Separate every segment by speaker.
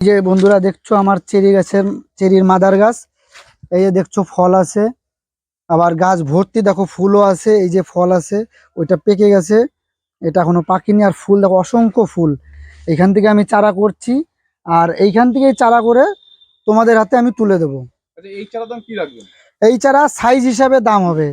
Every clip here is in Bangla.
Speaker 1: এই যে বন্ধুরা দেখছ আমার চেরি গাছের চেরির মাদার গাছ এই যে দেখছ ফল আছে আবার গাছ ভর্তি দেখো ফুলও আছে এই যে ফল আছে ওইটা পেকে গেছে এটা এখনও পাকিনি আর ফুল দেখো অসংখ্য ফুল। এখান থেকে আমি চারা করছি আর এইখান থেকে চারা করে তোমাদের হাতে আমি তুলে দেবো।
Speaker 2: আচ্ছা এই চারা দাম কি রাখবেন?
Speaker 1: এই চারা সাইজ হিসাবে দাম হবে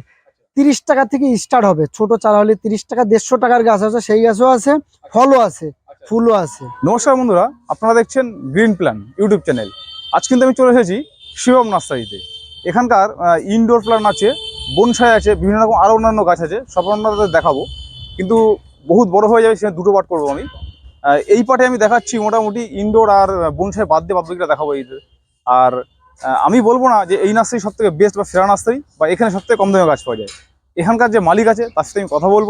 Speaker 1: তিরিশ টাকা থেকে স্টার্ট হবে ছোট চারা হলে তিরিশ টাকা দেড়শো টাকার গাছ আছে সেই গাছও আছে ফলও আছে। ফুলও আছে।
Speaker 2: নমস্কার বন্ধুরা, আপনারা দেখছেন গ্রিন প্ল্যান ইউটিউব চ্যানেল আজ কিন্তু আমি চলে এসেছি শিবম নার্সারিতে। এখানকার ইনডোর প্ল্যান আছে, বনসাই আছে, বিভিন্ন রকম আরও অন্যান্য গাছ আছে, সব আপনাদের দেখাবো। কিন্তু বহুত বড় হয়ে যাবে, সেখানে দুটো পার্ট করব আমি। এই পার্টে আমি দেখাচ্ছি মোটামুটি ইনডোর আর বনসাই বাদ দিয়ে বাদবাকিটা দেখাবো এই আর আমি বলব না যে এই নার্সারি সব থেকে বেস্ট বা সেরা নার্সারি, বা এখানে সব থেকে কম দামে গাছ পাওয়া যায়। এখানকার যে মালিক আছে, তার সাথে আমি কথা বলব।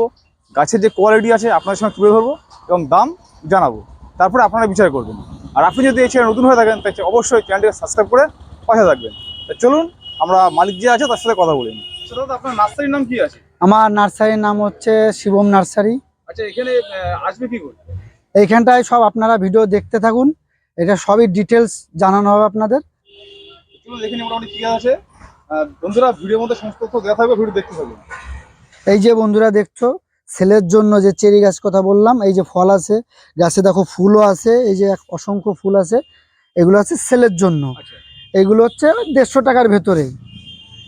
Speaker 2: গাছের যে কোয়ালিটি আছে, আপনাদের সঙ্গে তুলে ধরবো, এবং দাম জানাব। তারপরে আপনারা বিচার করবেন। আর আপনি যদি এই চ্যানেল নতুন হয়ে থাকেন তাহলে অবশ্যই চ্যানেলটিকে সাবস্ক্রাইব করে পাশে থাকবেন। তা চলুন আমরা মালিক যে আছে তার সাথে কথা বলে আপনার নার্সারির নাম কি আছে?
Speaker 1: আমার নার্সারির নাম হচ্ছে শিবম নার্সারি।
Speaker 2: আচ্ছা এখানে আসবে কি করে?
Speaker 1: এইখানটায় সব আপনারা ভিডিও দেখতে থাকুন। এটা সবই ডিটেলস জানানো হবে আপনাদের।
Speaker 2: চলুন দেখে মোটামুটি কি আছে। বন্ধুরা ভিডিওর মধ্যে সমস্ত তথ্য দেওয়া থাকবে ভিডিও দেখতে থাকবেন
Speaker 1: এই যে বন্ধুরা দেখছ ছেলের জন্য যে চেরি গাছ কথা বললাম এই যে ফল আছে গাছে দেখো ফুলও আছে এই যে এক অসংখ্য ফুল আছে এগুলো আছে সেলের জন্য।
Speaker 2: আচ্ছা।
Speaker 1: এগুলো হচ্ছে দেড়শো টাকার ভেতরেই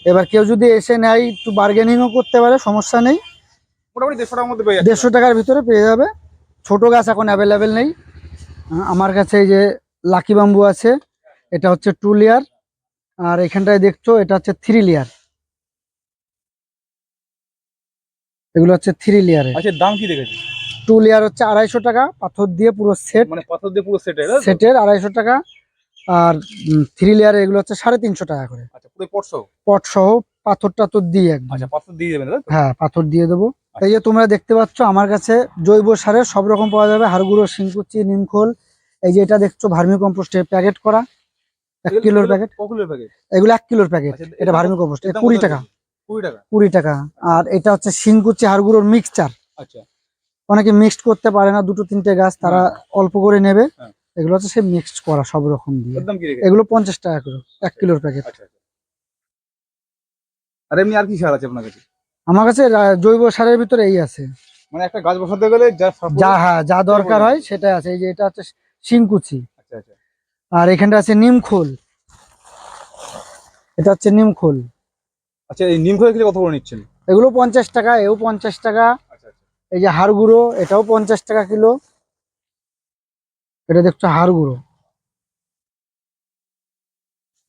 Speaker 1: এবার কেউ যদি এসে নেয় একটু বার্গেনিংও করতে পারে সমস্যা নেই।
Speaker 2: মোটামুটি দেড়শো টাকার মধ্যে
Speaker 1: দেড়শো টাকার ভিতরে পেয়ে যাবে। ছোট গাছ এখন অ্যাভেলেবেল নেই। আমার কাছে এই যে লাকি বাম্বু আছে এটা হচ্ছে টু লেয়ার আর এখানটায় দেখছ এটা হচ্ছে থ্রি লেয়ার এগুলো হচ্ছে থ্রি লেয়ারের
Speaker 2: আচ্ছা দাম কি দেখেছি
Speaker 1: টু লেয়ার হচ্ছে আড়াইশো টাকা পাথর দিয়ে পুরো সেট
Speaker 2: মানে পাথর দিয়ে পুরো সেট
Speaker 1: সেটের আড়াইশো টাকা আর থ্রি লেয়ার এগুলো হচ্ছে সাড়ে তিনশো টাকা করে।
Speaker 2: আচ্ছা পুরো
Speaker 1: পট সহ? পাথর টাথর দিয়ে একদম।
Speaker 2: আচ্ছা পাথর দিয়ে দেবেন
Speaker 1: হ্যাঁ পাথর দিয়ে দেবো। এই যে তোমরা দেখতে পাচ্ছ আমার কাছে জৈব সারের সব রকম পাওয়া যাবে। হাড়গুঁড়ো শিংকুচি নিমখোল এই যে এটা দেখছ ভার্মি কম্পোস্টের প্যাকেট করা। এক কিলোর প্যাকেট।
Speaker 2: প্যাকেট?
Speaker 1: এগুলো এক কিলোর প্যাকেট।
Speaker 2: আচ্ছা,
Speaker 1: এটা ভার্মি কম্পোস্ট কুড়ি টাকা?
Speaker 2: কুড়ি টাকা?
Speaker 1: আর এটা হচ্ছে শিংকুচি হাড়গুঁড়োর মিক্সচার
Speaker 2: আচ্ছা।
Speaker 1: অনেকে মিক্সড করতে পারে না দুটো তিনটে গাছ তারা অল্প করে নেবে।
Speaker 2: হ্যাঁ।
Speaker 1: এগুলো হচ্ছে সে মিক্সড করা সব রকম দিয়ে। এগুলো পঞ্চাশ টাকা করে এক কিলোর প্যাকেট
Speaker 2: আচ্ছা আচ্ছা। আর এমনি আর কি সার আছে আপনার কাছে?
Speaker 1: আমার কাছে জৈব সারের ভিতরে এই আছে।
Speaker 2: মানে একটা গাছ বসাতে গেলে যা
Speaker 1: হ্যাঁ যা দরকার হয় সেটাই আছে। এই যে এটা হচ্ছে শিংকুচি
Speaker 2: আচ্ছা আচ্ছা।
Speaker 1: আর এখানটা আছে নিমখোল এটা হচ্ছে নিমখোল
Speaker 2: আচ্ছা এই নিম খোলা কিলো কত করে নিচ্ছেন?
Speaker 1: এগুলো পঞ্চাশ টাকা এও পঞ্চাশ টাকা।
Speaker 2: আচ্ছা আচ্ছা।
Speaker 1: এই যে হাড় গুঁড়ো এটাও পঞ্চাশ টাকা কিলো। এটা দেখছ হাড় গুঁড়ো।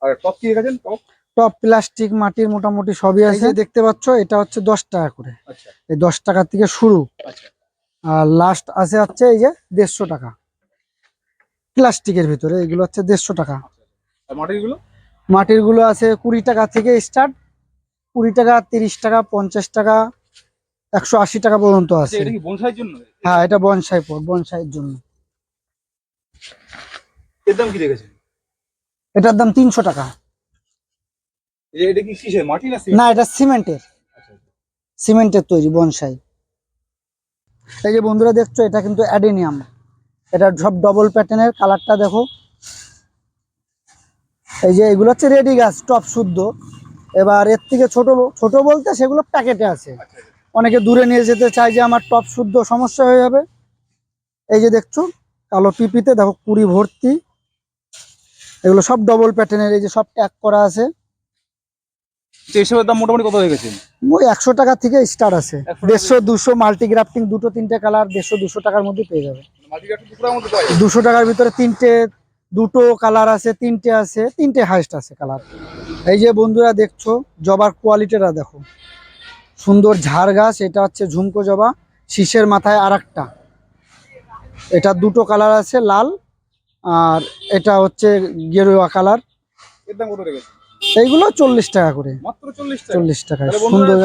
Speaker 2: আর টপ কি রেখেছেন? টপ
Speaker 1: টপ প্লাস্টিক মাটির মোটামুটি সবই আছে। দেখতে পাচ্ছ এটা হচ্ছে দশ টাকা করে।
Speaker 2: আচ্ছা।
Speaker 1: এই দশ টাকা থেকে শুরু। আর লাস্ট আছে হচ্ছে এই যে দেড়শো টাকা। প্লাস্টিকের ভিতরে এগুলো হচ্ছে দেড়শো টাকা। মাটিরগুলো? মাটিরগুলো আছে কুড়ি টাকা থেকে স্টার্ট কুড়ি টাকা তিরিশ টাকা পঞ্চাশ টাকা একশো আশি টাকা পর্যন্ত
Speaker 2: আচ্ছা
Speaker 1: আছে। হ্যাঁ এটা বনসাই বনসাইয়ের জন্য।
Speaker 2: এর দাম কি রেখেছেন?
Speaker 1: এটার দাম তিনশো টাকা।
Speaker 2: এটা কি কিসের মাটি না
Speaker 1: না এটা সিমেন্টের।
Speaker 2: আচ্ছা
Speaker 1: সিমেন্টের তৈরি বনসাই এই যে বন্ধুরা দেখছ এটা কিন্তু অ্যাডেনিয়াম। এটা সব ডবল প্যাটার্নের কালারটা দেখো। এই যে এগুলো হচ্ছে রেডি গাছ টপ শুদ্ধ। এবার এর থেকে ছোট ছোট বলতে সেগুলো প্যাকেটে আছে। অনেকে দূরে নিয়ে যেতে চায় যে আমার টপ শুদ্ধ সমস্যা হয়ে যাবে। এই যে দেখছ কালো পিপিতে দেখো কুড়ি ভর্তি। এগুলো সব ডবল প্যাটার্নের এই যে সব ট্যাগ করা আছে।
Speaker 2: তো এসবের দাম মোটামুটি কত হয়ে গেছে?
Speaker 1: ওই একশো টাকা থেকে স্টার্ট আছে। দেড়শো দুশো মাল্টি গ্রাফটিং দুটো তিনটে কালার দেড়শো দুশো টাকার মধ্যে পেয়ে যাবে। দুশো টাকার ভিতরে তিনটে দুটো কালার আছে তিনটে আছে তিনটে হাইস্ট আছে কালার এই যে বন্ধুরা দেখছ জবার কোয়ালিটিটা দেখো। সুন্দর ঝাড় গাছ এটা হচ্ছে ঝুমকো জবা শীষের মাথায় আর একটা এটা দুটো কালার আছে লাল আর এটা হচ্ছে গেরুয়া কালার এইগুলো চল্লিশ টাকা করে।
Speaker 2: মাত্র চল্লিশ টাকা।
Speaker 1: সুন্দর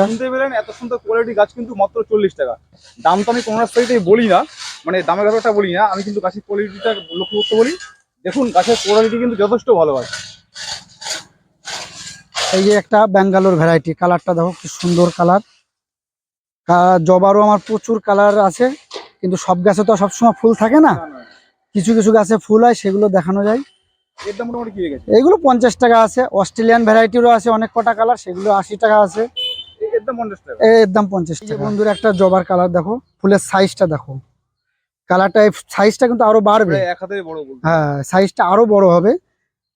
Speaker 2: এত সুন্দর কোয়ালিটি গাছ কিন্তু মাত্র চল্লিশ টাকা। দাম তো আমি কোনো রাস্তাতেই বলি না মানে দামের ব্যাপারটা বলি না আমি কিন্তু গাছের কোয়ালিটিটা লক্ষ্য করতে বলি। দেখুন গাছের কোয়ালিটি কিন্তু যথেষ্ট ভালো আছে।
Speaker 1: এই যে একটা ব্যাঙ্গালোর ভ্যারাইটি কালারটা দেখো কি সুন্দর কালার জবারও আমার প্রচুর কালার আছে কিন্তু সব গাছে তো সবসময় ফুল থাকে না। কিছু কিছু গাছে ফুল হয় সেগুলো দেখানো যায়। এগুলো পঞ্চাশ টাকা আছে অস্ট্রেলিয়ান ভ্যারাইটিরও আছে অনেক কটা কালার সেগুলো আশি টাকা আছে।
Speaker 2: এর দাম পঞ্চাশ টাকা।
Speaker 1: বন্ধুর একটা জবার কালার দেখো ফুলের সাইজটা দেখো। কালারটা সাইজটা কিন্তু আরও বাড়বে। হ্যাঁ সাইজটা আরও বড় হবে।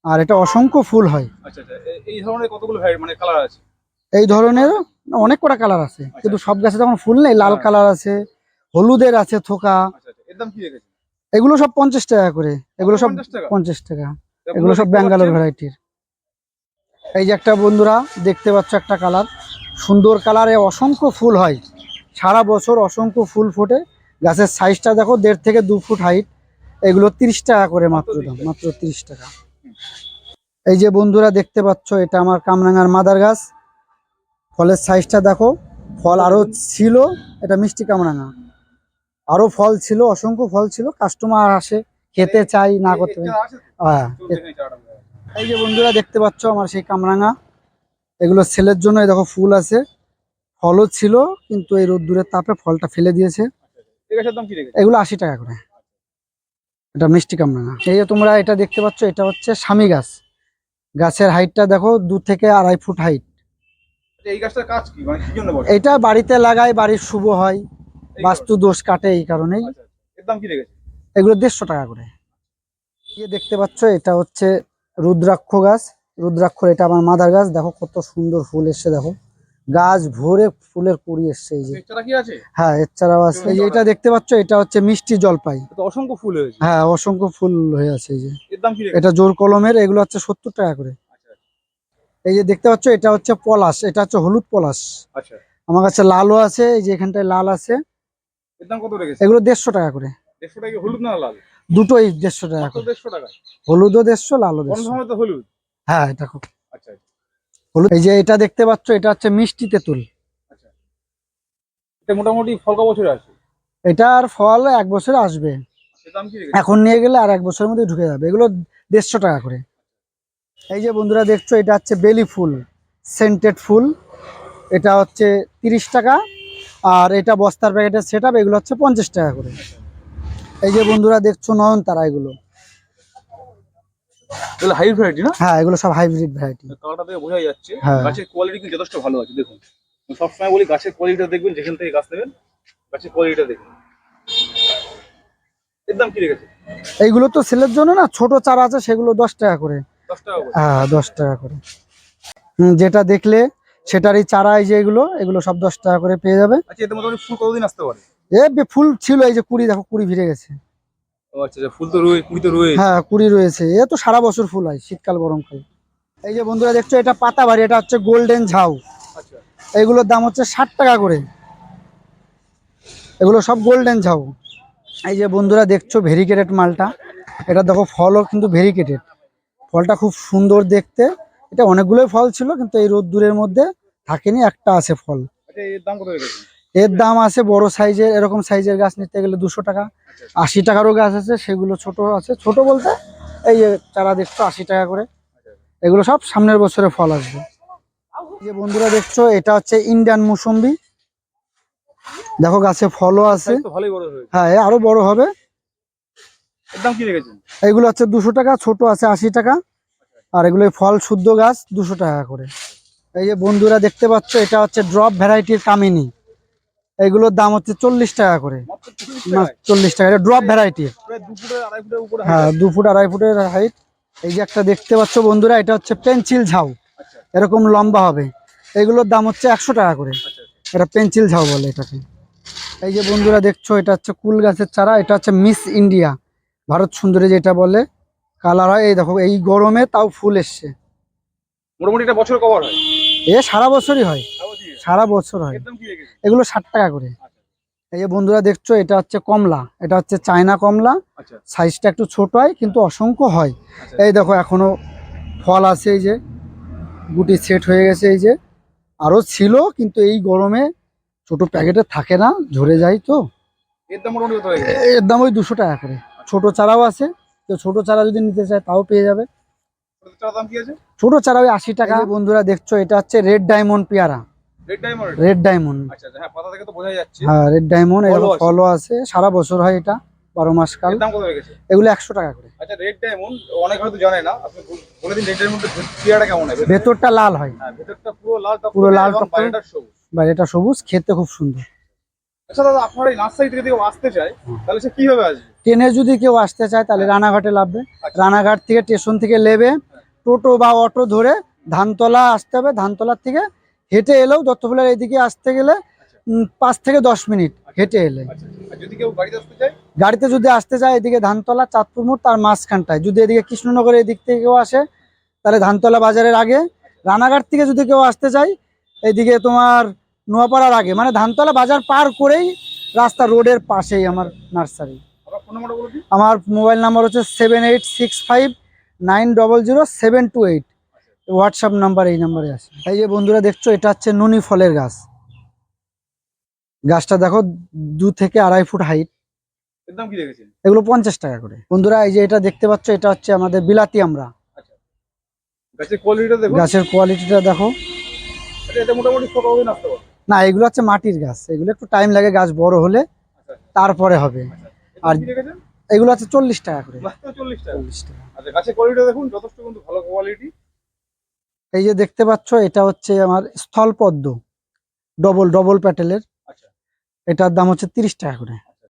Speaker 1: আর এটা অসংখ্য ফুল হয়।
Speaker 2: আচ্ছা আচ্ছা। এই ধরনের কতগুলো মানে কালার আছে?
Speaker 1: এই ধরনের অনেক কটা কালার আছে কিন্তু সব গাছে তখন ফুল নেই লাল
Speaker 2: হ্যাঁ।
Speaker 1: কালার আছে হলুদের আছে থোকা।
Speaker 2: আচ্ছা আচ্ছা।
Speaker 1: এগুলো সব পঞ্চাশ টাকা করে এগুলো সব পঞ্চাশ টাকা? এগুলো সব ব্যাঙ্গালোর ভ্যারাইটির এই যে একটা বন্ধুরা দেখতে পাচ্ছ একটা কালার সুন্দর কালারে অসংখ্য ফুল হয়। সারা বছর অসংখ্য ফুল ফোটে। গাছের সাইজটা দেখো দেড় থেকে দু ফুট হাইট এগুলো তিরিশ টাকা করে মাত্র দাম মাত্র তিরিশ টাকা। এই যে বন্ধুরা দেখতে পাচ্ছ এটা আমার কামরাঙ্গার মাদার গাছ। ফলের সাইজটা দেখো ফল আরও ছিল এটা মিষ্টি কামরাঙ্গা আরও ফল ছিল অসংখ্য ফল ছিল কাস্টমার আসে খেতে চাই না করতে? হ্যাঁ। এই যে বন্ধুরা দেখতে পাচ্ছ আমার সেই কামরাঙা। এগুলো সেলের জন্য দেখো ফুল আছে। ফলও ছিল কিন্তু এই রোদ্দুরের তাপে ফলটা ফেলে দিয়েছে। এগুলো আশি টাকা করে। এটা মিষ্টি কামরাঙা এই যে তোমরা এটা দেখতে পাচ্ছ এটা হচ্ছে স্বামী গাছ। গাছের হাইটটা দেখো দু থেকে আড়াই ফুট হাইট
Speaker 2: এই গাছটার কাজ কি? মানে কি জন্য
Speaker 1: এটা বাড়িতে লাগাই বাড়ির শুভ হয় বাস্তু দোষ কাটে এই কারণেই।
Speaker 2: আচ্ছা, আচ্ছা। কি রেখেছে?
Speaker 1: এগুলো দেড়শো টাকা করে। এই দেখতে পাচ্ছ এটা হচ্ছে রুদ্রাক্ষ গাছ। রুদ্রাক্ষর এটা আমার মাদার গাছ। দেখো কত সুন্দর ফুল এসছে দেখো। গাছ ভরে ফুলের কুড়ি এসছে এই যে।
Speaker 2: হ্যাঁ এর কি আছে।
Speaker 1: এই এটা দেখতে পাচ্ছ এটা হচ্ছে মিষ্টি জলপাই।
Speaker 2: অসংখ্য ফুল হয়েছে।
Speaker 1: হ্যাঁ অসংখ্য ফুল হয়ে আছে এই যে। এটা জোর কলমের এগুলো হচ্ছে সত্তর টাকা করে।
Speaker 2: আচ্ছা।
Speaker 1: এই যে দেখতে পাচ্ছ এটা হচ্ছে পলাশ এটা হচ্ছে হলুদ পলাশ।
Speaker 2: আচ্ছা।
Speaker 1: আমার কাছে লালও আছে এই যে এখানটায় লাল আছে। এগুলো দেড়শো টাকা করে। দুটোই দেড়শো টাকা হলুদও দেড়শো লালও দেড়শো। হ্যাঁ এটা খুব।
Speaker 2: আচ্ছা।
Speaker 1: হলুদ এই যে এটা দেখতে পাচ্ছ এটা হচ্ছে মিষ্টি তেঁতুল।
Speaker 2: এটা মোটামুটি ফল ক বছরে আছে?
Speaker 1: এটার ফল এক বছরে আসবে। এখন নিয়ে গেলে আর এক বছরের মধ্যে ঢুকে যাবে। এগুলো দেড়শো টাকা করে। এই যে বন্ধুরা দেখছ এটা হচ্ছে বেলি ফুল সেন্টেড ফুল। এটা হচ্ছে তিরিশ টাকা। আর এটা বস্তার প্যাকেটের সেট এগুলো হচ্ছে পঞ্চাশ টাকা করে। এই যে বন্ধুরা দেখছ নয়নতারা এগুলো।
Speaker 2: এগুলো হাই ভ্যারাইটি না?
Speaker 1: হ্যাঁ এগুলো সব হাইব্রিড ভ্যারাইটি
Speaker 2: কালারটা দেখে বোঝা যাচ্ছে।
Speaker 1: হ্যাঁ।
Speaker 2: গাছের কোয়ালিটি কিন্তু যথেষ্ট ভালো আছে দেখুন। সবসময় বলি গাছের কোয়ালিটিটা দেখবেন যেখান থেকে গাছ নেবেন গাছের কোয়ালিটিটা দেখুন। এর দাম কি রেখেছে?
Speaker 1: এইগুলো তো সেলের জন্য না ছোট চারা আছে সেগুলো দশ টাকা করে।
Speaker 2: দশ টাকা করে?
Speaker 1: হ্যাঁ দশ টাকা করে। যেটা দেখলে সেটারই চারা এই যে এগুলো এগুলো সব দশ টাকা করে পেয়ে যাবে।
Speaker 2: আচ্ছা এতে মোটামুটি ফুল কতদিন আসতে পারে?
Speaker 1: এ ফুল ছিল এই যে কুড়ি দেখো কুড়ি ভিড়ে গেছে।
Speaker 2: আচ্ছা আচ্ছা ফুল তো রয়ে কুড়ি তো রয়ে
Speaker 1: হ্যাঁ কুড়ি রয়েছে। এ তো সারা বছর ফুল হয় শীতকাল গরমকাল। এই যে বন্ধুরা দেখছ এটা পাতা বাড়ি এটা হচ্ছে গোল্ডেন ঝাউ।
Speaker 2: আচ্ছা।
Speaker 1: এগুলোর দাম হচ্ছে ষাট টাকা করে। এগুলো সব গোল্ডেন ঝাউ। এই যে বন্ধুরা দেখছ ভেরিকেটেড মালটা। এটা দেখো ফলও কিন্তু ভেরিকেটেড। ফলটা খুব সুন্দর দেখতে। এটা অনেকগুলোই ফল ছিল কিন্তু এই রোদ্দুরের মধ্যে থাকেনি একটা আছে ফল।
Speaker 2: এর দাম কত
Speaker 1: এর দাম আছে বড় সাইজের এরকম সাইজের গাছ নিতে গেলে দুশো টাকা। আশি টাকারও গাছ আছে সেগুলো ছোট আছে। ছোট বলতে এই যে চারা দেখছ আশি টাকা করে। এগুলো সব সামনের বছরে ফল আসবে। যে বন্ধুরা দেখছ এটা হচ্ছে ইন্ডিয়ান মুসম্বি। দেখো গাছে ফলও আছে। হ্যাঁ আরও বড় হবে। এগুলো হচ্ছে দুশো টাকা ছোট আছে আশি টাকা। আর এগুলো ফল শুদ্ধ গাছ দুশো টাকা করে। এই যে বন্ধুরা দেখতে পাচ্ছ এটা হচ্ছে ড্রপ ভ্যারাইটির কামিনী। এগুলোর দাম হচ্ছে চল্লিশ টাকা করে।
Speaker 2: চল্লিশ
Speaker 1: টাকা। এটা ড্রপ
Speaker 2: ভ্যারাইটি
Speaker 1: হ্যাঁ দু ফুট আড়াই ফুটের হাইট এই যে একটা দেখতে পাচ্ছ বন্ধুরা এটা হচ্ছে পেন্সিল ঝাউ।
Speaker 2: আচ্ছা
Speaker 1: এরকম লম্বা হবে। এগুলোর দাম হচ্ছে একশো টাকা করে।
Speaker 2: আচ্ছা
Speaker 1: এটা পেন্সিল ঝাউ বলে এটাকে। এই যে বন্ধুরা দেখছ এটা হচ্ছে কুল গাছের চারা এটা হচ্ছে মিস ইন্ডিয়া। ভারত সুন্দরী যেটা বলে কালার হয়। এই দেখো এই গরমে তাও ফুল এসছে।
Speaker 2: মোটামুটি এটা বছর কভার হয়?
Speaker 1: এ সারা বছরই হয়। সারা বছর হয়। এগুলো ষাট টাকা করে। এই যে বন্ধুরা দেখছ এটা হচ্ছে কমলা। এটা হচ্ছে চায়না কমলা।
Speaker 2: আচ্ছা।
Speaker 1: সাইজটা একটু ছোট হয় কিন্তু অসংখ্য হয়।
Speaker 2: আচ্ছা।
Speaker 1: এই দেখো এখনও ফল আছে এই যে। গুটি সেট হয়ে গেছে এই যে। আরও ছিল কিন্তু এই গরমে ছোট প্যাকেটে থাকে না ঝরে যায় তো।
Speaker 2: এর দাম
Speaker 1: ওই দুশো টাকা করে। ছোট চারাও আছে। তো ছোট চারা যদি নিতে চায় তাও পেয়ে যাবে। ছোট চারা ওই আশি টাকা। বন্ধুরা দেখছ এটা হচ্ছে রেড ডায়মন্ড পেয়ারা।
Speaker 2: রেড ডায়মন্ড আচ্ছা আচ্ছা হ্যাঁ
Speaker 1: হ্যাঁ রেড ডায়মন্ড
Speaker 2: ফলও
Speaker 1: এরকম। ফলও আছে? সারা বছর হয় এটা বারো মাস কাল। এগুলো একশো টাকা করে।
Speaker 2: আচ্ছা রেড ডায়মন্ড অনেক হয়তো জানে না আপনি বলে দিন রেড ডায়মন্ডের পেয়ারাটা কেমন হবে
Speaker 1: ভেতরটা লাল হয়।
Speaker 2: হ্যাঁ ভেতরটা পুরো লাল
Speaker 1: পুরো লাল
Speaker 2: বাইরেটা সবুজ।
Speaker 1: বা এটা সবুজ খেতে খুব সুন্দর।
Speaker 2: আচ্ছা দাদা আপনার এই নার্সারি থেকে কেউ আসতে চায় তাহলে সে কীভাবে আসবে?
Speaker 1: ট্রেনে যদি কেউ আসতে চায় তাহলে রানাঘাটে নামবে
Speaker 2: আচ্ছা।
Speaker 1: রানাঘাট থেকে স্টেশন থেকে নেবে টোটো বা অটো ধরে ধানতলা আসতে হবে। ধানতলার থেকে হেঁটে এলেও দত্তফুলের এইদিকে আসতে গেলে পাঁচ থেকে দশ মিনিট হেঁটে এলে।
Speaker 2: আচ্ছা যদি কেউ গাড়িতে
Speaker 1: যদি আসতে চায় এদিকে ধানতলা চাঁদপুর মোড় তার মাঝখানটায়। যদি এদিকে কৃষ্ণনগর এদিক থেকে কেউ আসে তাহলে ধানতলা বাজারের আগে। রানাঘাট থেকে যদি কেউ আসতে চায় এদিকে তোমার নোয়াপাড়ার আগে। মানে ধানতলা বাজার পার করেই রাস্তা রোডের পাশেই আমার নার্সারি। আমার মোবাইল নাম্বার হচ্ছে seven eight six five nine double zero seven two eight. WhatsApp number এই নাম্বারে আছে। এই যে বন্ধুরা দেখছ এটা হচ্ছে নুনি ফলের গাছ। গাছটা দেখো দু থেকে আড়াই ফুট হাইট এগুলো পঞ্চাশ টাকা করে। বন্ধুরা এই যে এটা দেখতে পাচ্ছ এটা হচ্ছে আমাদের বিলাতি আমরা।
Speaker 2: গাছের কোয়ালিটিটা দেখুন।
Speaker 1: গাছের কোয়ালিটিটা দেখো।
Speaker 2: আচ্ছা না
Speaker 1: এগুলো হচ্ছে মাটির গাছ। এগুলো একটু টাইম লাগে গাছ বড় হলে
Speaker 2: আচ্ছা।
Speaker 1: তারপরে হবে। আর- এগুলো হচ্ছে চল্লিশ টাকা করে।
Speaker 2: চল্লিশ টাকা। আচ্ছা গাছের দেখুন যথেষ্ট কিন্তু ভালো কোয়ালিটি
Speaker 1: এই যে দেখতে পাচ্ছ এটা হচ্ছে আমার স্থল পদ্ম ডবল ডবল প্যাটেলের।
Speaker 2: আচ্ছা।
Speaker 1: এটার দাম হচ্ছে তিরিশ টাকা করে।